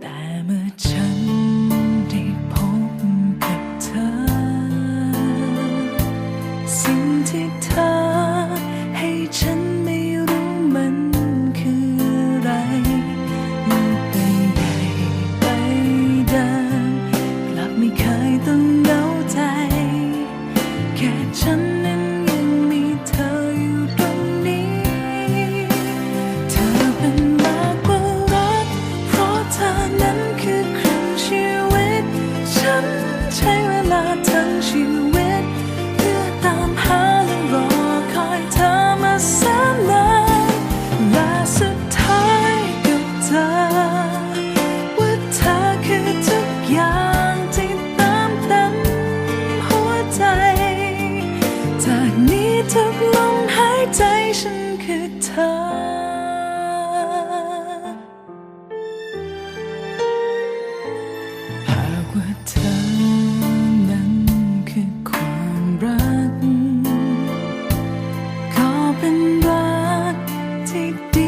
แต่เมื่อฉันได้พบกับเธอ สิ่งที่เธอให้ฉันไม่รู้มันคืออะไรลูกไปใหญ่ไปดังกลับไม่เคยต้อง เธอนั้นคือความรัก ขอเป็นรักที่ดี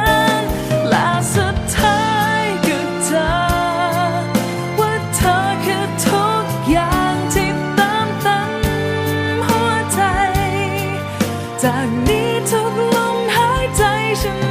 นี้ทุกลมหายใจฉัน